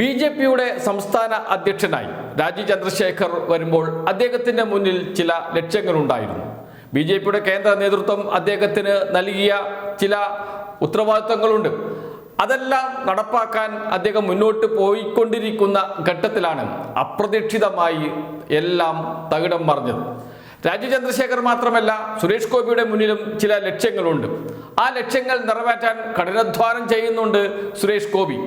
B J പിയുടെ സംസ്ഥാന അധ്യക്ഷനായി രാജീവ് ചന്ദ്രശേഖർ വരുമ്പോൾ അദ്ദേഹത്തിന്റെ മുന്നിൽ ചില ലക്ഷ്യങ്ങളുണ്ടായിരുന്നു. ബി ജെ പിയുടെ കേന്ദ്ര നേതൃത്വം അദ്ദേഹത്തിന് നൽകിയ ചില ഉത്തരവാദിത്തങ്ങളുണ്ട്. അതെല്ലാം നടപ്പാക്കാൻ അദ്ദേഹം മുന്നോട്ട് പോയിക്കൊണ്ടിരിക്കുന്ന ഘട്ടത്തിലാണ് അപ്രതീക്ഷിതമായി എല്ലാം തകിടം മറിഞ്ഞത്. രാജീവ് ചന്ദ്രശേഖർ മാത്രമല്ല സുരേഷ് ഗോപിയുടെ മുന്നിലും ചില ലക്ഷ്യങ്ങളുണ്ട്. ആ ലക്ഷ്യങ്ങൾ നിറവേറ്റാൻ കഠിനാധ്വാനം ചെയ്യുന്നുണ്ട് സുരേഷ് ഗോപി.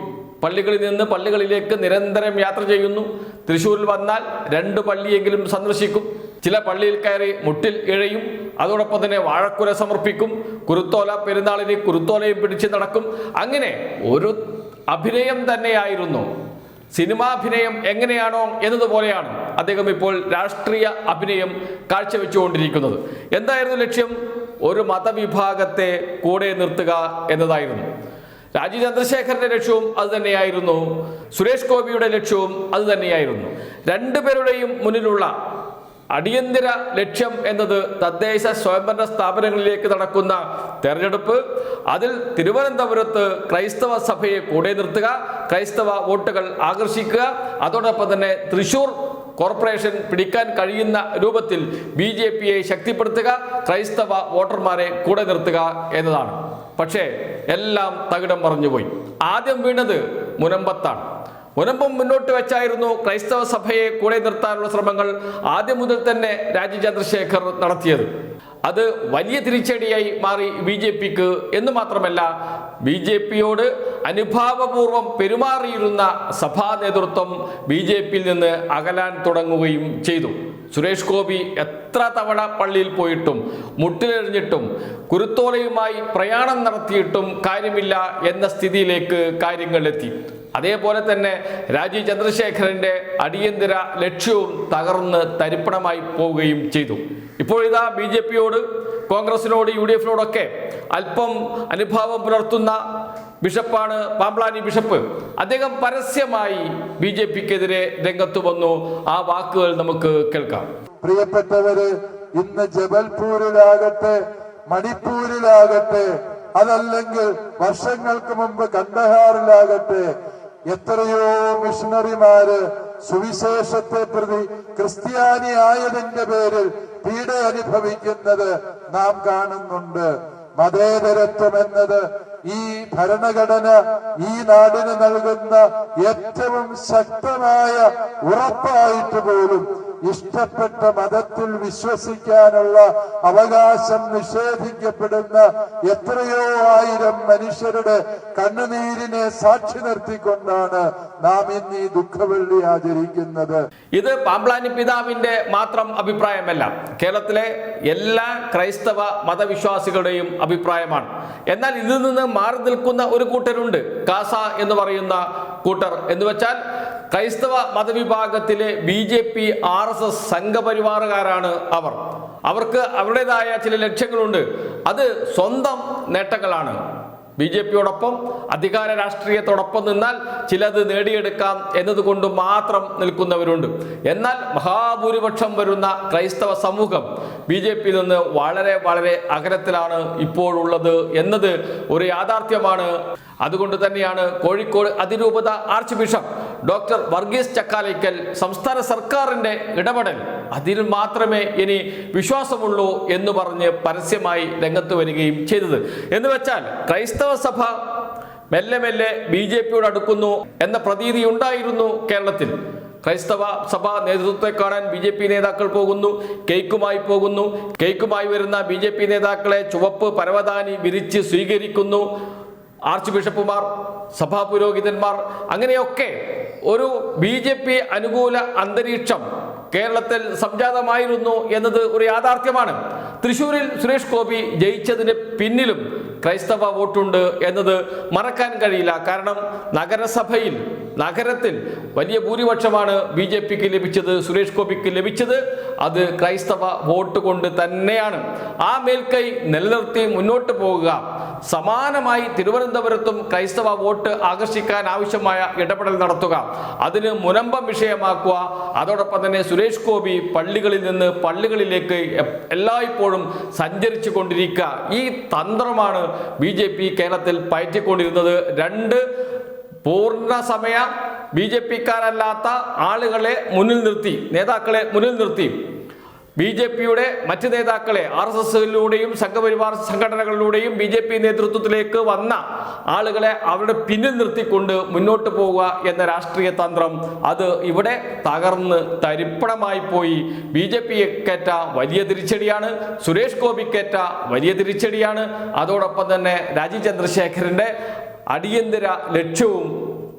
പള്ളികളിൽ നിന്ന് പള്ളികളിലേക്ക് നിരന്തരം യാത്ര ചെയ്യുന്നു. തൃശ്ശൂരിൽ വന്നാൽ രണ്ട് പള്ളിയെങ്കിലും സന്ദർശിക്കും. ചില പള്ളിയിൽ കയറി മുട്ടിൽ ഇഴയും. അതോടൊപ്പം തന്നെ വാഴക്കുല സമർപ്പിക്കും. കുരുത്തോല പെരുന്നാളിന് കുരുത്തോലയും പിടിച്ച് നടക്കും. അങ്ങനെ ഒരു അഭിനയം തന്നെയായിരുന്നു. സിനിമാഭിനയം എങ്ങനെയാണോ എന്നതുപോലെയാണ് അദ്ദേഹം ഇപ്പോൾ രാഷ്ട്രീയ അഭിനയം കാഴ്ചവെച്ചുകൊണ്ടിരിക്കുന്നത്. എന്തായിരുന്നു ലക്ഷ്യം? ഒരു മതവിഭാഗത്തെ കൂടെ നിർത്തുക എന്നതായിരുന്നു. രാജീവ് ചന്ദ്രശേഖരന്റെ ലക്ഷ്യവും അത് തന്നെയായിരുന്നു. സുരേഷ് ഗോപിയുടെ ലക്ഷ്യവും അത് തന്നെയായിരുന്നു. രണ്ടുപേരുടെയും മുന്നിലുള്ള അടിയന്തര ലക്ഷ്യം എന്നത് തദ്ദേശ സ്വയംഭരണ സ്ഥാപനങ്ങളിലേക്ക് നടക്കുന്ന തെരഞ്ഞെടുപ്പ്. അതിൽ തിരുവനന്തപുരത്ത് ക്രൈസ്തവ സഭയെ കൂടെ നിർത്തുക ക്രൈസ്തവ വോട്ടുകൾ ആകർഷിക്കുക. അതോടൊപ്പം തന്നെ തൃശൂർ കോർപ്പറേഷൻ പിടിക്കാൻ കഴിയുന്ന രൂപത്തിൽ ബി ശക്തിപ്പെടുത്തുക ക്രൈസ്തവ വോട്ടർമാരെ കൂടെ നിർത്തുക എന്നതാണ്. പക്ഷേ എല്ലാം തകിടം മറിഞ്ഞുപോയി. ആദ്യം വീണത് മുനമ്പത്താണ്. മുനമ്പം മുന്നോട്ട് വെച്ചായിരുന്നു ക്രൈസ്തവ സഭയെ കൂടെ നിർത്താനുള്ള ശ്രമങ്ങൾ ആദ്യം മുതൽ തന്നെ രാജീവ് ചന്ദ്രശേഖർ നടത്തിയത്. അത് വലിയ തിരിച്ചടിയായി മാറി ബി ജെ പിക്ക് എന്ന് മാത്രമല്ല ബി ജെ പിയോട് അനുഭാവപൂർവം പെരുമാറിയിരുന്ന സഭാ നേതൃത്വം ബി ജെ പിയിൽ നിന്ന് അകലാൻ തുടങ്ങുകയും ചെയ്തു. സുരേഷ് ഗോപി എത്ര തവണ പള്ളിയിൽ പോയിട്ടും മുട്ടിലെറിഞ്ഞിട്ടും കുരുത്തോലയുമായി പ്രയാണം നടത്തിയിട്ടും കാര്യമില്ല എന്ന സ്ഥിതിയിലേക്ക് കാര്യങ്ങൾ എത്തി. അതേപോലെ തന്നെ രാജീവ് ചന്ദ്രശേഖരന്റെ അടിയന്തര ലക്ഷ്യവും തകർന്ന് തരിപ്പണമായി പോവുകയും ചെയ്തു. ഇപ്പോൾ ഇതാ ബി ജെ പിയോട് കോൺഗ്രസിനോട് യു ഡി എഫിനോടൊക്കെ അല്പം അനുഭാവം പുലർത്തുന്ന ബിഷപ്പാണ് പാമ്പ്ലാനി ബിഷപ്പ്. അദ്ദേഹം പരസ്യമായി ബി ജെ പിക്കെതിരെ രംഗത്ത് വന്നു. ആ വാക്കുകൾ നമുക്ക് കേൾക്കാം. പ്രിയപ്പെട്ടവര് ഇന്ന് ജബൽപൂരിലാകട്ടെ മണിപ്പൂരിലാകട്ടെ അതല്ലെങ്കിൽ വർഷങ്ങൾക്ക് മുമ്പ് കണ്ടഹാറിലാകട്ടെ എത്രയോ മിഷണറിമാര് സുവിശേഷത്തെ പ്രതി ക്രിസ്ത്യാനി ആയതിന്റെ പേരിൽ പീഡ അനുഭവിക്കുന്നത് നാം കാണുന്നുണ്ട്. മതേതരത്വം എന്നത് ഈ ഭരണഘടന ഈ നാടിന് നൽകുന്ന ഏറ്റവും ശക്തമായ ഉറപ്പായിട്ട് പോലും ഇഷ്ടപ്പെട്ട മതത്തിൽ വിശ്വസിക്കാനുള്ള അവകാശം നിഷേധിക്കപ്പെടുന്ന എത്രയോ ആയിരം മനുഷ്യരുടെ കണ്ണുനീരിനെ സാക്ഷി നിർത്തിക്കൊണ്ടാണ് നാം ഇന്ന് ഈ ദുഃഖവെള്ളി ആചരിക്കുന്നത്. ഇത് പാമ്പ്ലാനി പിതാവിന്റെ മാത്രം അഭിപ്രായമല്ല. കേരളത്തിലെ എല്ലാ ക്രൈസ്തവ മതവിശ്വാസികളുടെയും അഭിപ്രായമാണ്. എന്നാൽ ഇതിൽ നിന്ന് മാറി നിൽക്കുന്ന ഒരു കൂട്ടരുണ്ട്. കാസ എന്ന് പറയുന്ന കൂട്ടർ. എന്ന് വെച്ചാൽ ക്രൈസ്തവ മതവിഭാഗത്തിലെ B J P R S S സംഘപരിവാറുകാരാണ് അവർ. അവർക്ക് അവരുടേതായ ചില ലക്ഷ്യങ്ങളുണ്ട്. അത് സ്വന്തം നേട്ടങ്ങളാണ്. ബി ജെ പിയോടൊപ്പം അധികാര രാഷ്ട്രീയത്തോടൊപ്പം നിന്നാൽ ചിലത് നേടിയെടുക്കാം എന്നതുകൊണ്ട് മാത്രം നിൽക്കുന്നവരുണ്ട്. എന്നാൽ മഹാഭൂരിപക്ഷം വരുന്ന ക്രൈസ്തവ സമൂഹം ബി ജെ പിയിൽ നിന്ന് വളരെ വളരെ അകലത്തിലാണ് ഇപ്പോഴുള്ളത് എന്നത് ഒരു യാഥാർത്ഥ്യമാണ്. അതുകൊണ്ട് തന്നെയാണ് കോഴിക്കോട് അതിരൂപത arch bishop doctor Varghese Chakkalakkal സംസ്ഥാന സർക്കാരിന്റെ ഇടപെടൽ. അതിൽ മാത്രമേ ഇനി വിശ്വാസമുള്ളൂ എന്ന് പറഞ്ഞ് പരസ്യമായി രംഗത്ത് വരികയും ചെയ്തത്. എന്ന് വെച്ചാൽ ക്രൈസ്തവ സഭ മെല്ലെ മെല്ലെ ബി ജെ പിയോട് അടുക്കുന്നു എന്ന പ്രതീതി ഉണ്ടായിരുന്നു കേരളത്തിൽ. ക്രൈസ്തവ സഭാ നേതൃത്വത്തെ കാണാൻ ബി ജെ പി നേതാക്കൾ പോകുന്നു കേക്കുമായി പോകുന്നു. കേക്കുമായി വരുന്ന ബി ജെ പി നേതാക്കളെ ചുവപ്പ് പരവതാനി വിരിച്ച് സ്വീകരിക്കുന്നു. ആർച്ച് ബിഷപ്പുമാർ സഭാ പുരോഹിതന്മാർ അങ്ങനെയൊക്കെ ഒരു ബി ജെ പി അനുകൂല അന്തരീക്ഷം കേരളത്തിൽ സംജാതമായിരുന്നു എന്നത് ഒരു യാഥാർത്ഥ്യമാണ്. തൃശൂരിൽ സുരേഷ് ഗോപി ജയിച്ചതിന് പിന്നിലും ക്രൈസ്തവ വോട്ടുണ്ട് എന്നത് മറക്കാൻ കഴിയില്ല. കാരണം നഗരസഭയിൽ നഗരത്തിൽ വലിയ ഭൂരിപക്ഷമാണ് ബി ജെ പിക്ക് ലഭിച്ചത് സുരേഷ് ഗോപിക്ക് ലഭിച്ചത്. അത് ക്രൈസ്തവ വോട്ട് കൊണ്ട് തന്നെയാണ്. ആ മേൽക്കൈ നിലനിർത്തി മുന്നോട്ട് പോകുക സമാനമായി തിരുവനന്തപുരത്തും ക്രൈസ്തവ വോട്ട് ആകർഷിക്കാൻ ആവശ്യമായ ഇടപെടൽ നടത്തുക. അതിന് മുനമ്പം വിഷയമാക്കുക. അതോടൊപ്പം തന്നെ സുരേഷ് ഗോപി പള്ളികളിൽ നിന്ന് പള്ളികളിലേക്ക് എല്ലായ്പ്പോഴും സഞ്ചരിച്ചു കൊണ്ടിരിക്കുക. ഈ തന്ത്രമാണ് ബി കേരളത്തിൽ പയറ്റിക്കൊണ്ടിരുന്നത്. രണ്ട് പൂർണ സമയ ബി ജെ പിക്കാരല്ലാത്ത ആളുകളെ മുന്നിൽ നിർത്തി നേതാക്കളെ മുന്നിൽ നിർത്തി. ബി ജെ പിയുടെ മറ്റ് നേതാക്കളെ ആർ എസ് എസിലൂടെയും സംഘപരിവാർ സംഘടനകളിലൂടെയും ബി ജെ പി നേതൃത്വത്തിലേക്ക് വന്ന ആളുകളെ അവരുടെ പിന്നിൽ നിർത്തിക്കൊണ്ട് മുന്നോട്ട് പോവുക എന്ന രാഷ്ട്രീയ തന്ത്രം അത് ഇവിടെ തകർന്ന് തരിപ്പണമായി പോയി. ബി ജെ പിക്കേറ്റ വലിയ തിരിച്ചടിയാണ്. സുരേഷ് ഗോപിക്കേറ്റ വലിയ തിരിച്ചടിയാണ്. അതോടൊപ്പം തന്നെ രാജീവ് ചന്ദ്രശേഖരന്റെ അടിയന്തര ലക്ഷ്യവും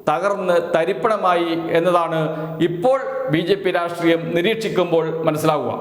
തകർന്ന് തരിപ്പണമായി എന്നതാണ് ഇപ്പോൾ ബി ജെ പി രാഷ്ട്രീയം നിരീക്ഷിക്കുമ്പോൾ മനസ്സിലാവുക.